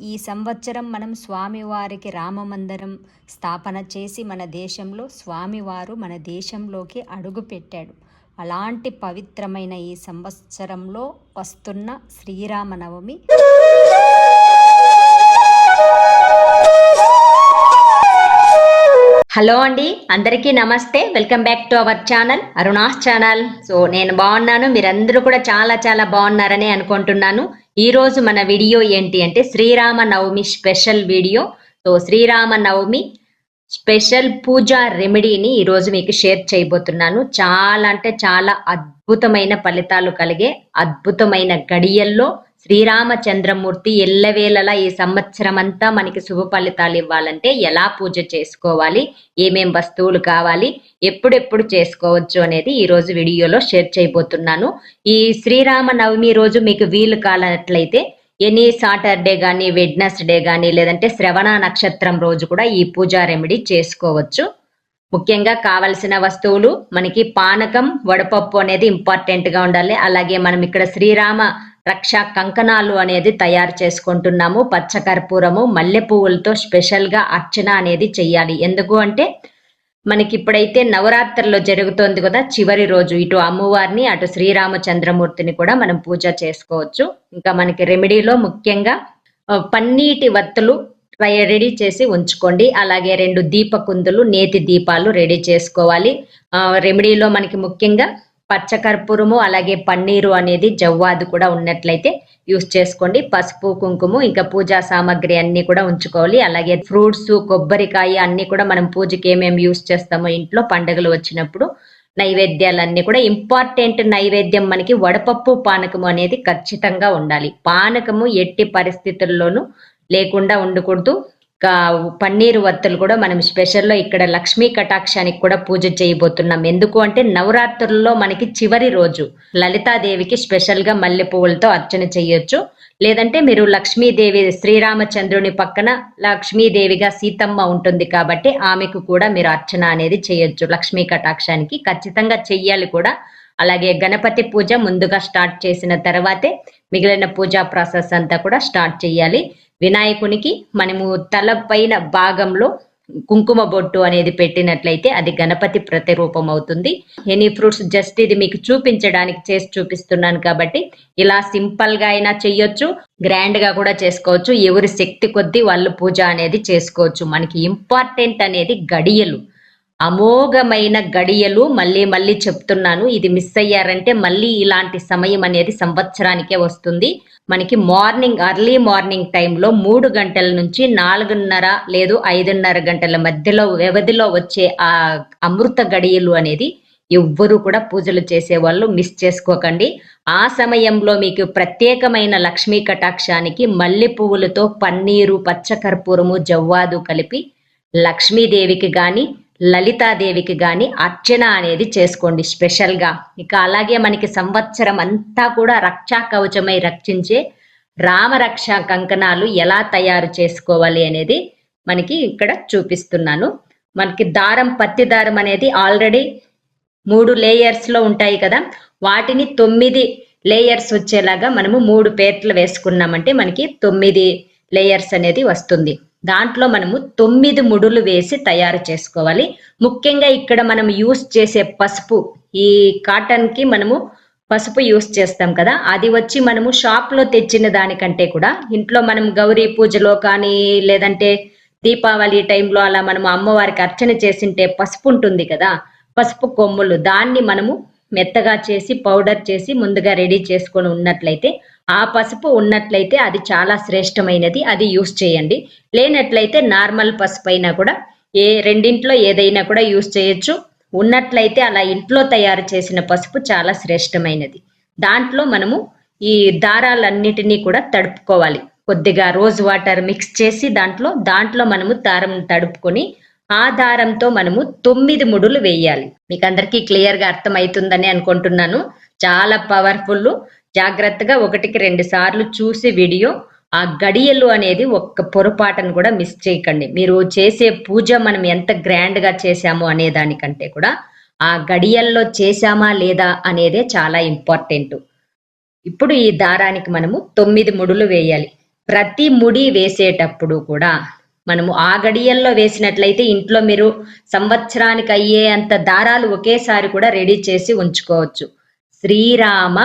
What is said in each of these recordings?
ఈ సంవత్సరం మనం స్వామివారికి రామమందిరం స్థాపన చేసి మన దేశంలో స్వామివారు మన దేశంలోకి అడుగుపెట్టాడు అలాంటి పవిత్రమైన ఈ సంవత్సరంలో వస్తున్న శ్రీరామనవమి హలో అండి అందరికీ నమస్తే. Welcome back to our channel Aruna's channel. So నేను బాగున్నాను. మీరందరూ కూడా చాలా చాలా బాగున్నారని అనుకుంటున్నాను. ఈ రోజు మన వీడియో ఏంటి అంటే Srirama Navami special video. So Srirama Navami special puja రెమెడీని ఈ రోజు మీకు షేర్ చేయబోతున్నాను. చాలా అంటే చాలా అద్భుతమైన ఫలితాలు కలిగే అద్భుతమైన గడియల్లో శ్రీరామచంద్రమూర్తి ఎల్లవేళలా ఈ సంవత్సరం అంతా మనకి శుభ ఫలితాలు ఇవ్వాలంటే ఎలా పూజ చేసుకోవాలి? ఏమేం వస్తువులు కావాలి? ఎప్పుడెప్పుడు చేసుకోవచ్చు అనేది ఈ రోజు వీడియోలో షేర్ చేయబోతున్నాను. ఈ శ్రీరామ నవమి రోజు మీకు వీలు కాలనట్లయితే ఎనీ సాటర్డే కానీ వెడ్నెస్డే కానీ లేదంటే శ్రవణ నక్షత్రం రోజు కూడా ఈ పూజా రెమెడీ చేసుకోవచ్చు. ముఖ్యంగా కావలసిన వస్తువులు మనకి పానకం వడపప్పు అనేది ఇంపార్టెంట్గా ఉండాలి. అలాగే మనం ఇక్కడ శ్రీరామ రక్ష కంకణాలు అనేది తయారు చేసుకుంటున్నాము. పచ్చ కర్పూరము మల్లె పువ్వులతో స్పెషల్గా అర్చన అనేది చెయ్యాలి. ఎందుకు అంటే మనకి ఇప్పుడైతే నవరాత్రిలో జరుగుతోంది కదా చివరి రోజు. ఇటు అమ్మవారిని అటు శ్రీరామచంద్రమూర్తిని కూడా మనం పూజ చేసుకోవచ్చు. ఇంకా మనకి రెమెడీలో ముఖ్యంగా పన్నీటి వత్తులు రెడీ చేసి ఉంచుకోండి. అలాగే రెండు దీపకుందులు నేతి దీపాలు రెడీ చేసుకోవాలి. రెమెడీలో మనకి ముఖ్యంగా పచ్చకర్పూరము అలాగే పన్నీరు అనేది జవ్వాది కూడా ఉన్నట్లయితే యూస్ చేసుకోండి. పసుపు కుంకుమ ఇంకా పూజా సామాగ్రి అన్ని కూడా ఉంచుకోవాలి. అలాగే ఫ్రూట్స్ కొబ్బరికాయ అన్ని కూడా మనం పూజకి ఏమేమి యూస్ చేస్తామో ఇంట్లో పండుగలు వచ్చినప్పుడు నైవేద్యాలన్నీ కూడా ఇంపార్టెంట్ నైవేద్యం మనకి వడపప్పు పానకము అనేది ఖచ్చితంగా ఉండాలి. పానకము ఎట్టి పరిస్థితుల్లోనూ లేకుండా ఉండకూడదు. పన్నీరు వత్తులు కూడా మనం స్పెషల్లో ఇక్కడ లక్ష్మీ కటాక్షానికి కూడా పూజ చేయబోతున్నాం. ఎందుకు అంటే నవరాత్రుల్లో మనకి చివరి రోజు లలితాదేవికి స్పెషల్గా మల్లె పువ్వులతో అర్చన చేయొచ్చు. లేదంటే మీరు లక్ష్మీదేవి శ్రీరామచంద్రుని పక్కన లక్ష్మీదేవిగా సీతమ్మ ఉంటుంది కాబట్టి ఆమెకు కూడా మీరు అర్చన అనేది చేయొచ్చు. లక్ష్మీ కటాక్షానికి ఖచ్చితంగా చెయ్యాలి కూడా. అలాగే గణపతి పూజ ముందుగా స్టార్ట్ చేసిన తర్వాతే మిగిలిన పూజా ప్రాసెస్ అంతా కూడా స్టార్ట్ చేయాలి. వినాయకునికి మనము తల పైన భాగంలో కుంకుమ బొట్టు అనేది పెట్టినట్లయితే అది గణపతి ప్రతిరూపం అవుతుంది. ఎనీ ఫ్రూట్స్ జస్ట్ ఇది మీకు చూపించడానికి చేసి చూపిస్తున్నాను కాబట్టి ఇలా సింపుల్గా అయినా చెయ్యొచ్చు గ్రాండ్గా కూడా చేసుకోవచ్చు. ఎవరి శక్తి కొద్దీ వాళ్ళు పూజ అనేది చేసుకోవచ్చు. మనకి ఇంపార్టెంట్ అనేది గడియలు. అమోఘమైన గడియలు మళ్ళీ మళ్ళీ చెప్తున్నాను. ఇది మిస్ అయ్యారంటే మళ్ళీ ఇలాంటి సమయం అనేది సంవత్సరానికే వస్తుంది. మనకి మార్నింగ్ అర్లీ మార్నింగ్ టైంలో మూడు గంటల నుంచి నాలుగున్నర లేదు ఐదున్నర గంటల మధ్యలో వ్యవధిలో వచ్చే ఆ అమృత గడియలు అనేది ఎవ్వరు కూడా పూజలు చేసే వాళ్ళు మిస్ చేసుకోకండి. ఆ సమయంలో మీకు ప్రత్యేకమైన లక్ష్మీ కటాక్షానికి మల్లె పువ్వులతో పన్నీరు పచ్చకర్పూరము జవ్వాదు కలిపి లక్ష్మీదేవికి గాని లలితాదేవికి గాని అర్చన అనేది చేసుకోండి స్పెషల్గా. ఇక అలాగే మనకి సంవత్సరం అంతా కూడా రక్షా కవచమై రక్షించే రామరక్ష కంకణాలు ఎలా తయారు చేసుకోవాలి అనేది మనకి ఇక్కడ చూపిస్తున్నాను. మనకి దారం పత్తి దారం అనేది ఆల్రెడీ మూడు లేయర్స్లో ఉంటాయి కదా. వాటిని తొమ్మిది లేయర్స్ వచ్చేలాగా మనము మూడు పేర్లు వేసుకున్నామంటే మనకి తొమ్మిది లేయర్స్ అనేది వస్తుంది. దాంట్లో మనము తొమ్మిది ముడులు వేసి తయారు చేసుకోవాలి. ముఖ్యంగా ఇక్కడ మనం యూస్ చేసే పసుపు ఈ కాటన్కి మనము పసుపు యూస్ చేస్తాం కదా అది వచ్చి మనము షాప్లో తెచ్చిన దానికంటే కూడా ఇంట్లో మనం గౌరీ పూజలో కానీ లేదంటే దీపావళి టైంలో అలా మనము అమ్మవారికి అర్చన చేసింటే పసుపు ఉంటుంది కదా పసుపు కొమ్ములు దాన్ని మనము మెత్తగా చేసి పౌడర్ చేసి ముందుగా రెడీ చేసుకొని ఉన్నట్లయితే ఆ పసుపు ఉన్నట్లయితే అది చాలా శ్రేష్టమైనది అది యూస్ చేయండి. లేనట్లయితే నార్మల్ పసుపు అయినా కూడా ఏ రెండింట్లో ఏదైనా కూడా యూస్ చేయొచ్చు. ఉన్నట్లయితే అలా ఇంట్లో తయారు చేసిన పసుపు చాలా శ్రేష్టమైనది. దాంట్లో మనము ఈ దారాలన్నిటినీ కూడా తడుపుకోవాలి. కొద్దిగా రోజ్ వాటర్ మిక్స్ చేసి దాంట్లో దాంట్లో మనము దారం తడుపుకొని ఆ దారంతో మనము తొమ్మిది ముడులు వేయాలి. మీకు అందరికీ క్లియర్గా అర్థమవుతుందని అనుకుంటున్నాను. చాలా పవర్ఫుల్ జాగ్రత్తగా ఒకటికి రెండు సార్లు చూసి వీడియో. ఆ గడియలు అనేది ఒక్క పొరపాటును కూడా మిస్ చేయకండి. మీరు చేసే పూజ మనం ఎంత గ్రాండ్గా చేశాము అనే దానికంటే కూడా ఆ గడియల్లో చేశామా లేదా అనేదే చాలా ఇంపార్టెంట్ ఇప్పుడు ఈ దారానికి మనము తొమ్మిది ముడులు వేయాలి. ప్రతి ముడి వేసేటప్పుడు కూడా మనము ఆ గడియల్లో వేసినట్లయితే ఇంట్లో మీరు సంవత్సరానికి అయ్యే అంత దారాలు ఒకేసారి కూడా రెడీ చేసి ఉంచుకోవచ్చు. శ్రీరామ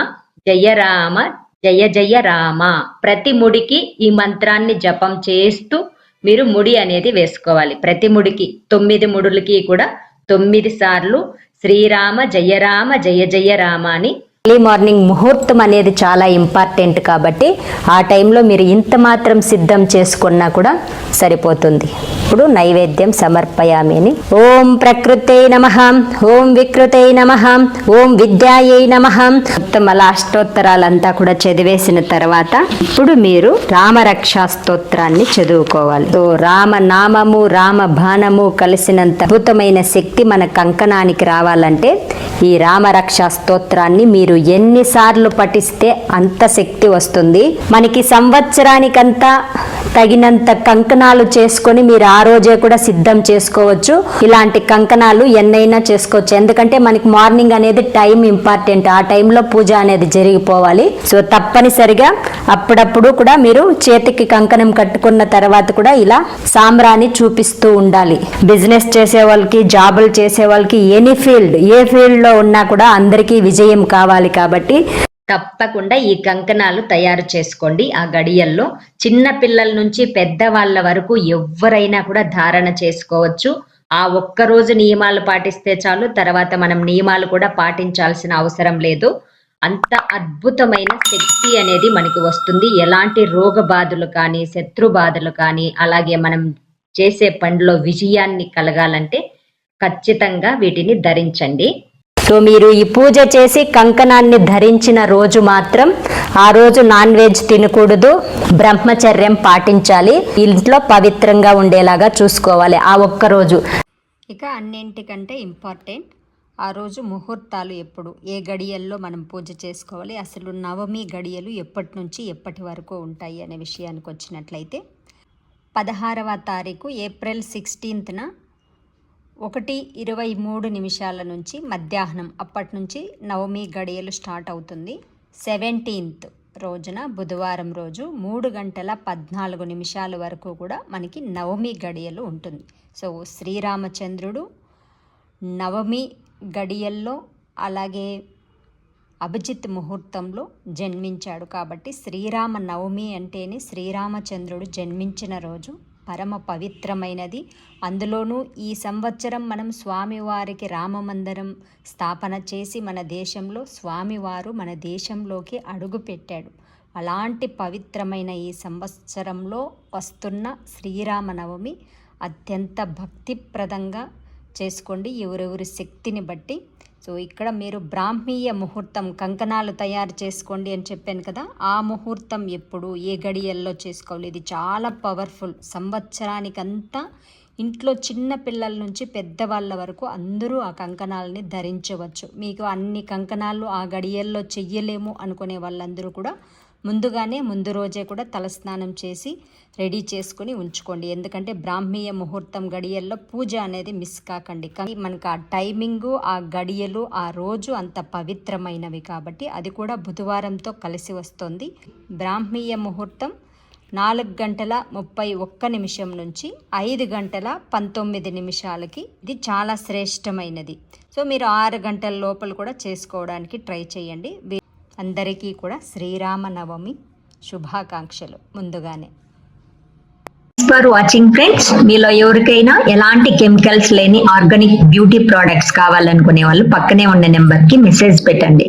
జయ రామ జయ జయ రామ. ప్రతి ముడికి ఈ మంత్రాన్ని జపం చేస్తూ మీరు ముడి అనేది వేసుకోవాలి. ప్రతి ముడికి తొమ్మిది ముడులకి కూడా తొమ్మిది సార్లు శ్రీరామ జయ రామ జయ జయ రామ అని ఎర్లీ మార్నింగ్ ముహూర్తం అనేది చాలా ఇంపార్టెంట్ కాబట్టి ఆ టైంలో మీరు ఇంత మాత్రం సిద్ధం చేసుకున్నా కూడా సరిపోతుంది. ఇప్పుడు నైవేద్యం సమర్పయామి అని. ఓం ప్రకృతై నమ ఓం వికృతై నమ ఓం విద్యాయై నమ. మొత్తం అలా అష్టోత్తరాలంతా కూడా చదివేసిన తర్వాత ఇప్పుడు మీరు రామరక్షా స్తోత్రాన్ని చదువుకోవాలి. సో రామ నామము రామ బాణము కలిసినంత అద్భుతమైన శక్తి మన కంకణానికి రావాలంటే ఈ రామరక్ష స్తోత్రాన్ని మీరు ఎన్నిసార్లు పఠిస్తే అంత శక్తి వస్తుంది. మనకి సంవత్సరానికంతా తగినంత కంకణాలు చేసుకొని మీరు ఆ రోజే కూడా సిద్ధం చేసుకోవచ్చు. ఇలాంటి కంకణాలు ఎన్నైనా చేసుకోవచ్చు. ఎందుకంటే మనకి మార్నింగ్ అనేది టైం ఇంపార్టెంట్. ఆ టైంలో పూజ అనేది జరిగిపోవాలి. సో తప్పనిసరిగా అప్పుడప్పుడు కూడా మీరు చేతికి కంకణం కట్టుకున్న తర్వాత కూడా ఇలా సామ్రాన్ని చూపిస్తూ ఉండాలి. బిజినెస్ చేసే వాళ్ళకి జాబులు చేసే వాళ్ళకి ఎనీ ఫీల్డ్ ఏ ఫీల్డ్లో ఉన్నా కూడా అందరికీ విజయం కావాలి కాబట్టి తప్పకుండా ఈ కంకణాలు తయారు చేసుకోండి. ఆ గడియల్లో చిన్న పిల్లల నుంచి పెద్దవాళ్ళ వరకు ఎవరైనా కూడా ధారణ చేసుకోవచ్చు. ఆ ఒక్క రోజు నియమాలు పాటిస్తే చాలు తర్వాత మనం నియమాలు కూడా పాటించాల్సిన అవసరం లేదు. అంత అద్భుతమైన శక్తి అనేది మనకి వస్తుంది. ఎలాంటి రోగ బాధలు కానీ శత్రు బాధలు కానీ అలాగే మనం చేసే పనిలో విజయాన్ని కలగాలంటే ఖచ్చితంగా వీటిని ధరించండి. సో మీరు ఈ పూజ చేసి కంకణాన్ని ధరించిన రోజు మాత్రం ఆ రోజు నాన్ వెజ్ తినకూడదు బ్రహ్మచర్యం పాటించాలి ఇంట్లో పవిత్రంగా ఉండేలాగా చూసుకోవాలి. ఆ ఒక్క రోజు. ఇక అన్నింటికంటే ఇంపార్టెంట్ ఆ రోజు ముహూర్తాలు ఎప్పుడు ఏ గడియల్లో మనం పూజ చేసుకోవాలి అసలు నవమి గడియలు ఎప్పటి నుంచి ఎప్పటి వరకు ఉంటాయి అనే విషయానికి వచ్చినట్లయితే పదహారవ తారీఖు ఏప్రిల్ సిక్స్టీన్త్న ఒకటి ఇరవై మూడు నిమిషాల నుంచి మధ్యాహ్నం అప్పటి నుంచి నవమి గడియలు స్టార్ట్ అవుతుంది. సెవెంటీన్త్ రోజున బుధవారం రోజు మూడు గంటల పద్నాలుగు నిమిషాల వరకు కూడా మనకి నవమి గడియలు ఉంటుంది. సో శ్రీరామచంద్రుడు నవమి గడియల్లో అలాగే అభిజిత్ ముహూర్తంలో జన్మించాడు కాబట్టి శ్రీరామ నవమి అంటేనే శ్రీరామచంద్రుడు జన్మించిన రోజు. పరమ పవిత్రమైనది. అందులోనూ ఈ సంవత్సరం మనం స్వామివారికి రామమందిరం స్థాపన చేసి మన దేశంలో స్వామివారు మన దేశంలోకి అడుగు పెట్టాడు. అలాంటి పవిత్రమైన ఈ సంవత్సరంలో వస్తున్న శ్రీరామనవమి అత్యంత భక్తిప్రదంగా చేసుకోండి. ఎవరెవరి శక్తిని బట్టి సో ఇక్కడ మీరు బ్రాహ్మీయ ముహూర్తం కంకణాలు తయారు చేసుకోండి అని చెప్పాను కదా ఆ ముహూర్తం ఎప్పుడు ఏ గడియల్లో చేసుకోవాలి? ఇది చాలా పవర్ఫుల్ సంవత్సరానికంతా ఇంట్లో చిన్న పిల్లల నుంచి పెద్దవాళ్ళ వరకు అందరూ ఆ కంకణాలని ధరించవచ్చు. మీకు అన్ని కంకణాలు ఆ గడియల్లో చెయ్యలేము అనుకునే వాళ్ళందరూ కూడా ముందుగానే ముందు రోజే కూడా తలస్నానం చేసి రెడీ చేసుకుని ఉంచుకోండి. ఎందుకంటే బ్రాహ్మీయ ముహూర్తం గడియల్లో పూజ అనేది మిస్ కాకండి. కానీ మనకు ఆ టైమింగు ఆ గడియలు ఆ రోజు అంత పవిత్రమైనవి కాబట్టి అది కూడా బుధవారంతో కలిసి వస్తుంది. బ్రాహ్మీయ ముహూర్తం నాలుగు గంటల ముప్పై ఒక్క నిమిషం నుంచి ఐదు గంటల పంతొమ్మిది నిమిషాలకి. ఇది చాలా శ్రేష్టమైనది. సో మీరు ఆరు గంటల లోపల కూడా చేసుకోవడానికి ట్రై చేయండి. అందరికీ కూడా శ్రీరామనవమి శుభాకాంక్షలు ముందుగానే. ఫర్ వాచింగ్ ఫ్రెండ్స్ మీలో ఎవరికైనా ఎలాంటి కెమికల్స్ లేని ఆర్గానిక్ బ్యూటీ ప్రోడక్ట్స్ కావాలనుకునే వాళ్ళు పక్కనే ఉన్న నెంబర్కి మెసేజ్ పెట్టండి.